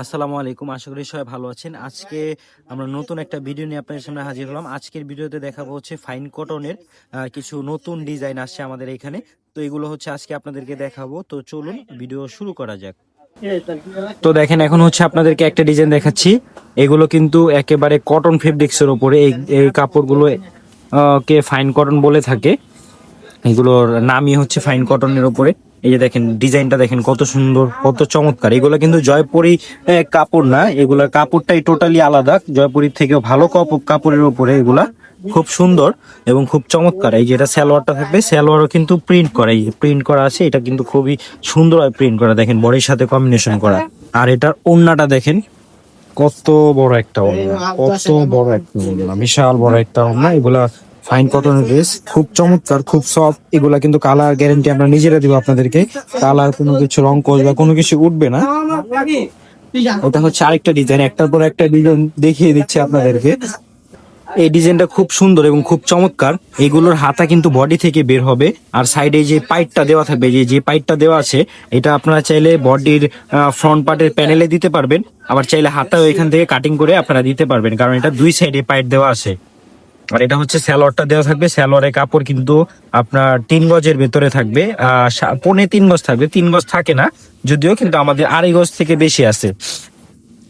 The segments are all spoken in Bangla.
আসসালামু আলাইকুম। আশা করি সবাই ভালো আছেন। আজকে আমরা নতুন একটা ভিডিও নিয়ে আপনাদের সামনে হাজির হলাম। আজকের ভিডিওতে দেখাবো হচ্ছে ফাইন কটনের কিছু নতুন ডিজাইন আসছে আমাদের এখানে। তো এগুলো হচ্ছে আজকে আপনাদেরকে দেখাবো। তো চলুন ভিডিও শুরু করা যাক। তো দেখেন, এখন হচ্ছে আপনাদেরকে একটা ডিজাইন দেখাচ্ছি। এগুলো কিন্তু একেবারে কটন ফেব্রিক্সের উপরে। এই কাপড়গুলো কে ফাইন কটন বলে থাকে। এগুলোর নামই হচ্ছে ফাইন কটনের উপরে। এই যে দেখেন, ডিজাইনটা দেখেন কত সুন্দর, কত চমৎকার। এগুলো কিন্তু জয়পুরি কাপড় না এগুলোর কাপড়টাই টোটালি আলাদা। জয়পুরির থেকেও ভালো কাপড় কাপড়ের উপরে এগুলা খুব সুন্দর এবং খুব চমৎকার। এই যে এটা সালোয়ারটা থাকবে, সালোয়ারও কিন্তু প্রিন্ট করা। এই প্রিন্ট করা আছে, এটা কিন্তু খুবই সুন্দর হয় প্রিন্ট করা। দেখেন, বডির সাথে কম্বিনেশন করা। আর এটার ওড়নাটা দেখেন, কত বড় একটা ওড়না, কত বড় একটা ওড়না, বিশাল বড় একটা ওড়না। এগুলা ফাইন কটনের ড্রেস খুব চমৎকার, খুব সফট এগুলা কিন্তু কালার গ্যারেন্টি আমরা নিজেরা দিব আপনাদেরকে। কালার কোনো কিছু রং কোজ বা কোনো কিছু উঠবে না। এটা হচ্ছে আরেকটা ডিজাইন একটার পর একটা ডিজাইন দেখিয়ে দিচ্ছে আপনাদেরকে। এই ডিজাইনটা খুব সুন্দর এবং খুব চমৎকার। এগুলোর হাতা কিন্তু বডি থেকে বের হবে। আর সাইডে যে পাইপটা দেওয়া থাকবে, যে যে পাইপটা দেওয়া আছে, এটা আপনারা চাইলে বডির ফ্রন্ট পার্টের প্যানেলে দিতে পারবেন। আবার চাইলে হাতাও এখান থেকে কাটিং করে আপনারা দিতে পারবেন। কারণ এটা দুই সাইডে পাইপ দেওয়া আছে। আর এটা হচ্ছে স্যালোয়ারটা দেওয়া থাকবে। স্যালোয়ারের কাপড় কিন্তু আপনার তিন গজের ভেতরে থাকবে। সা- তিন গজ থাকবে। তিন গজ থাকে না, যদিও কিন্তু আমাদের আড়াই গজ থেকে বেশি আছে।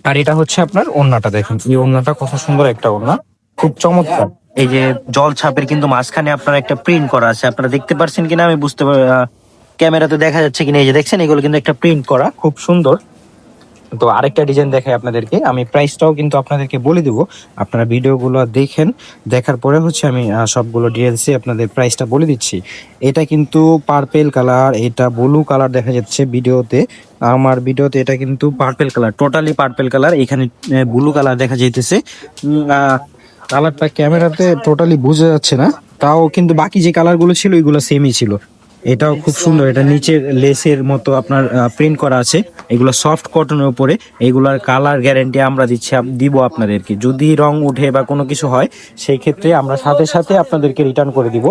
আর এটা হচ্ছে আপনার ওড়নাটা দেখেন। এই ওড়নাটা কত সুন্দর একটা ওড়না। খুব চমৎকার। এই যে জল ছাপের কিন্তু মাঝখানে আপনার একটা প্রিন্ট করা আছে। আপনারা দেখতে পারছেন কিনা আমি বুঝতে ক্যামেরাতে দেখা যাচ্ছে কিনা। এই যে দেখছেন, এগুলো কিন্তু একটা প্রিন্ট করা। খুব সুন্দর। তো আরেকটা ডিজাইন দেখাই আপনাদেরকে। আমি প্রাইসটাও কিন্তু আপনাদেরকে বলে দিব। আপনারা ভিডিওগুলো দেখেন, দেখার পরে হচ্ছে আমি সবগুলো ডিটেলসে আপনাদের প্রাইসটা বলে দিচ্ছি। এটা কিন্তু পার্পেল কালার এটা ব্লু কালার দেখা যাচ্ছে ভিডিওতে। আমার ভিডিওতে এটা কিন্তু purple colour totally purple colour এখানে ব্লু কালার দেখা যাইতেছে। কালারটা ক্যামেরাতে টোটালি বোঝা যাচ্ছে না। তাও কিন্তু বাকি যে কালারগুলো ছিল, ওইগুলো সেমই ছিল। এটাও খুব সুন্দর, এটা নিচের লেসের মতো আপনার প্রিন্ট করা আছে। এগুলো সফট কটনের উপরে, এগুলার কালার গ্যারেন্টি আমরা দিচ্ছি দিব আপনাদেরকে। যদি রং উঠে বা কোনো কিছু হয় সেই ক্ষেত্রে আমরা সাথে সাথে আপনাদেরকে রিটার্ন করে দিব।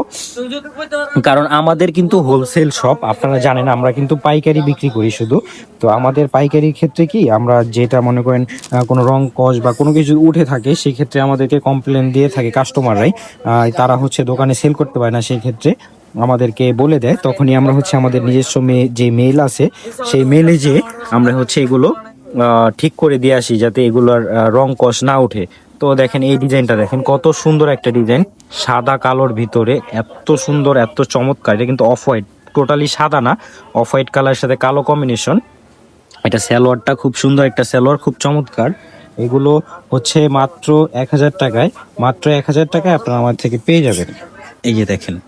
কারণ আমাদের কিন্তু হোলসেল শপ আপনারা জানেন, আমরা কিন্তু পাইকারি বিক্রি করি শুধু। তো আমাদের পাইকারির ক্ষেত্রে কি, আমরা যেটা মনে করেন কোনো রং কস বা কোনো কিছু উঠে থাকে সেই ক্ষেত্রে আমাদেরকে কমপ্লেন দিয়ে থাকে কাস্টমাররাই তারা হচ্ছে দোকানে সেল করতে পারে না সেই ক্ষেত্রে আমাদেরকে বলে দেয়, তখনই আমরা হচ্ছে আমাদের নিজস্ব মে- যে মেল আছে, সেই মেলে যে আমরা হচ্ছে এগুলো ঠিক করে দিয়ে আসি যাতে এগুলোর রং কস না উঠে তো দেখেন এই ডিজাইনটা দেখেন, কত সুন্দর একটা ডিজাইন। সাদা কালোর ভিতরে এত সুন্দর, এত চমৎকার। এটা কিন্তু অফ হোয়াইট টোটালি সাদা না অফ হোয়াইট কালারের সাথে কালো কম্বিনেশন এটা সালোয়ারটা খুব সুন্দর একটা সালোয়ার, খুব চমৎকার। এগুলো হচ্ছে মাত্র এক হাজার টাকায়, মাত্র এক হাজার টাকায় আপনারা আমার থেকে পেয়ে যাবেন। এই যে দেখেন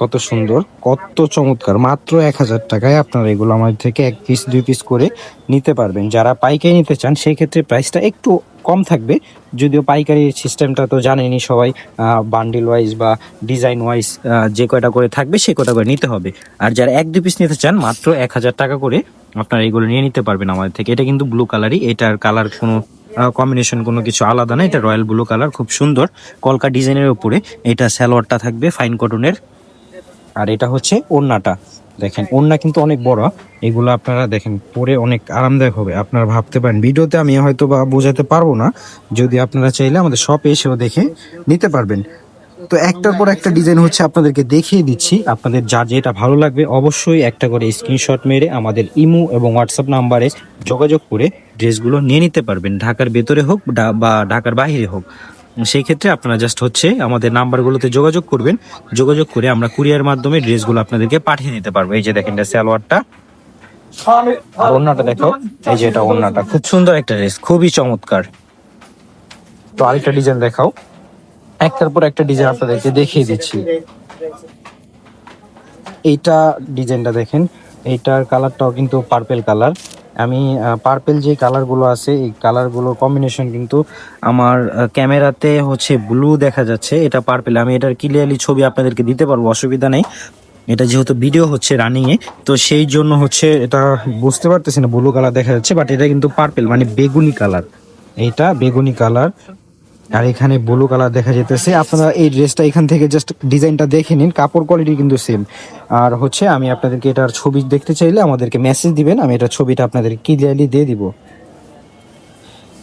কত সুন্দর, কত চমৎকার। মাত্র এক হাজার টাকায় আপনারা এগুলো আমার থেকে এক পিস দুই পিস করে নিতে পারবেন। যারা পাইকারি নিতে চান, সেই ক্ষেত্রে প্রাইসটা একটু কম থাকবে। যদিও পাইকারি সিস্টেমটা তো জানেনই সবাই বান্ডিল ওয়াইজ বা ডিজাইন ওয়াইজ যে কয়টা করে থাকবে সে কয়টা করে নিতে হবে। আর যারা এক, দুই পিস নিতে চান, মাত্র এক হাজার টাকা করে আপনারা এগুলো নিয়ে নিতে পারবেন আমাদের থেকে। এটা কিন্তু ব্লু কালারই এটার কালার কোনো কম্বিনেশন কোনো কিছু আলাদা না। এটা রয়্যাল ব্লু কালার খুব সুন্দর। কলকা ডিজাইনের উপরে এটা সালোয়ারটা থাকবে ফাইন কটনের আর এটা হচ্ছে ওড়নাটা। দেখেন, ওড়না কিন্তু অনেক বড়। এগুলো আপনারা দেখেন, পরে অনেক আরামদায়ক হবে। আপনারা ভাবতে পারেন, ভিডিওতে আমি হয়তো বা বোঝাতে পারব না। যদি আপনারা চাইলে আমাদের শপে এসেও দেখে নিতে পারবেন। তো একটার পর একটা ডিজাইন হচ্ছে আপনাদেরকে দেখিয়ে দিচ্ছি। আপনাদের যা যেটা ভালো লাগবে অবশ্যই একটা করে স্ক্রিনশট মেরে আমাদের ইমো এবং হোয়াটসঅ্যাপ নাম্বারে যোগাযোগ করে ড্রেসগুলো নিয়ে নিতে পারবেন। ঢাকার ভেতরে হোক বা ঢাকার বাইরে হোক। সেই ক্ষেত্রে আপনারা জাস্ট হচ্ছে আমাদের নাম্বারগুলোতে যোগাযোগ করবেন। যোগাযোগ করে আমরা কুরিয়ার মাধ্যমে ড্রেসগুলো আপনাদেরকে পাঠিয়ে দিতে পারব। এই যে দেখেন এটা সালোয়ারটা। আর ওন্নাটা দেখো, এই যে এটা ওন্নাটা খুব সুন্দর একটা ড্রেস, খুবই চমৎকার। তো আরেকটা ডিজাইন দেখাও। একটার পর একটা ডিজাইন আপনাদেরকে দেখিয়ে দিচ্ছি। এইটা ডিজাইনটা দেখেন, এইটার কালারটাও কিন্তু পার্পেল কালার আমি পার্পেল যে কালারগুলো আছে, এই কালারগুলোর কম্বিনেশন কিন্তু আমার ক্যামেরাতে হচ্ছে ব্লু দেখা যাচ্ছে, এটা পার্পেল আমি এটার ক্লিয়ারলি ছবি আপনাদেরকে দিতে পারব, অসুবিধা নেই। এটা যেহেতু ভিডিও হচ্ছে রানিংয়ে তো সেই জন্য হচ্ছে এটা বুঝতে পারতেছি না ব্লু কালার দেখা যাচ্ছে বাট এটা কিন্তু পার্পেল মানে বেগুনি কালার এইটা বেগুনি কালার আর এখানে ব্লু কালার দেখা যেতেছে আপনারা এই ড্রেসটা এখান থেকে জাস্ট ডিজাইনটা দেখে নিন, কাপড় কোয়ালিটি কিন্তু সেম আর হচ্ছে আমি আপনাদেরকে এটার ছবি দেখতে চাইলে আমাদেরকে মেসেজ দিবেন, আমি এটা ছবিটা আপনাদের ক্লিয়ারলি দিয়ে দিব।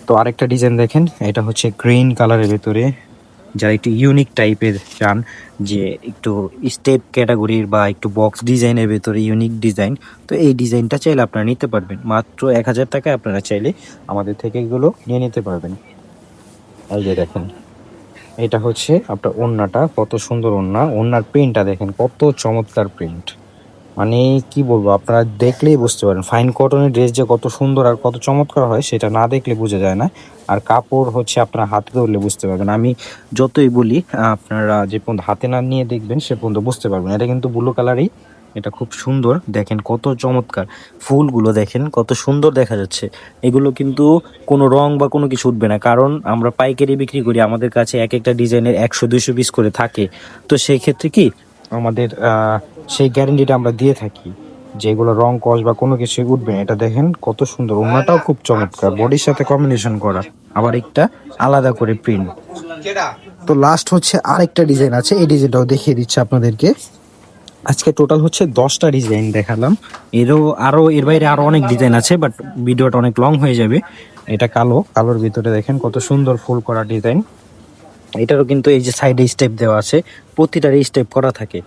তো আরেকটা ডিজাইন দেখেন, এটা হচ্ছে গ্রিন কালারের ভেতরে। যারা একটু ইউনিক টাইপের চান, যে একটু স্টেপ ক্যাটাগরির বা একটু বক্স ডিজাইনের ভেতরে ইউনিক ডিজাইন তো এই ডিজাইনটা চাইলে আপনারা নিতে পারবেন। মাত্র এক হাজার টাকায় আপনারা চাইলে আমাদের থেকে এগুলো নিয়ে নিতে পারবেন। এই যে দেখেন, এটা হচ্ছে আপনার ওড়নাটা, কত সুন্দর ওড়না। ওড়নার প্রিন্টটা দেখেন, কত চমৎকার প্রিন্ট মানে কি বলব, আপনারা দেখলেই বুঝতে পারেন ফাইন কটনের ড্রেস যে কত সুন্দর আর কত চমৎকার হয়, সেটা না দেখলে বোঝা যায় না। আর কাপড় হচ্ছে আপনার হাতে ধরলে বুঝতে পারবেন। আমি যতই বলি, আপনারা যে পর্যন্ত হাতে না নিয়ে দেখবেন, সে পর্যন্ত বুঝতে পারবেন। এটা কিন্তু ব্লু কালারই এটা খুব সুন্দর। দেখেন কত চমৎকার। ফুলগুলো দেখেন, কত সুন্দর দেখা যাচ্ছে। এগুলো কিন্তু কোনো রং বা কোনো কিছু উঠবে না, কারণ আমরা পাইকারি বিক্রি করি, আমাদের কাছে এক একটা ডিজাইনের একশো, দুইশো পিস করে থাকে। তো সেই ক্ষেত্রে কি আমাদের সেই গ্যারেন্টিটা আমরা দিয়ে থাকি যেগুলো রং, কস বা কোনো কিছু উঠবে না। এটা দেখেন কত সুন্দর ওনাটাও খুব চমৎকার। বডির সাথে কম্বিনেশন করা। আবার একটা আলাদা করে প্রিন্ট তো লাস্ট হচ্ছে আরেকটা ডিজাইন আছে, এই ডিজাইনটাও দেখিয়ে দিচ্ছে আপনাদেরকে। আজকে টোটাল হচ্ছে দশটা ডিজাইন দেখালাম। এরও আরও এর বাইরে আরও অনেক ডিজাইন আছে বাট ভিডিওটা অনেক লং হয়ে যাবে। এটা কালো, কালোর ভিতরে দেখেন কত সুন্দর ফুল করা ডিজাইন এটারও কিন্তু এই যে সাইডে স্টেপ দেওয়া আছে, প্রতিটার স্টেপ করা থাকে।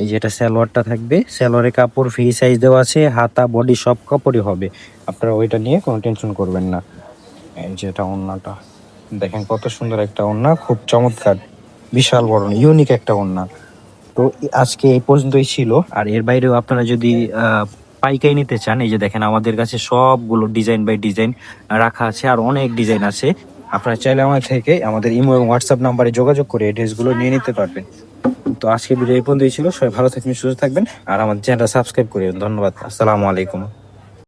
এই যে এটা সালোয়ারটা থাকবে স্যালোয়ারে কাপড় ফ্রি সাইজ দেওয়া আছে, হাতা বডি সব কাপড়ই হবে। আপনারা ওইটা নিয়ে কোনো টেনশন করবেন না। এই যে এটা ওড়নাটা, দেখেন কত সুন্দর একটা ওড়না, খুব চমৎকার, বিশাল বড় ইউনিক একটা ওড়না। তো আজকে এই পর্যন্তই ছিল। আর এর বাইরেও আপনারা যদি পাইকাই নিতে চান, এই যে দেখেন আমাদের কাছে সবগুলো ডিজাইন বাই ডিজাইন রাখা আছে, আর অনেক ডিজাইন আছে। আপনারা চাইলে আমার থেকে আমাদের ইমো এবং হোয়াটসঅ্যাপ নাম্বারে যোগাযোগ করে এই ড্রেসগুলো নিয়ে নিতে পারবেন। তো আজকে ভিডিও এই পর্যন্তই ছিল, সবাই ভালো থাকবেন, সুস্থ থাকবেন, আর আমাদের চ্যানেলটা সাবস্ক্রাইব করে ধন্যবাদ, আসসালামু আলাইকুম।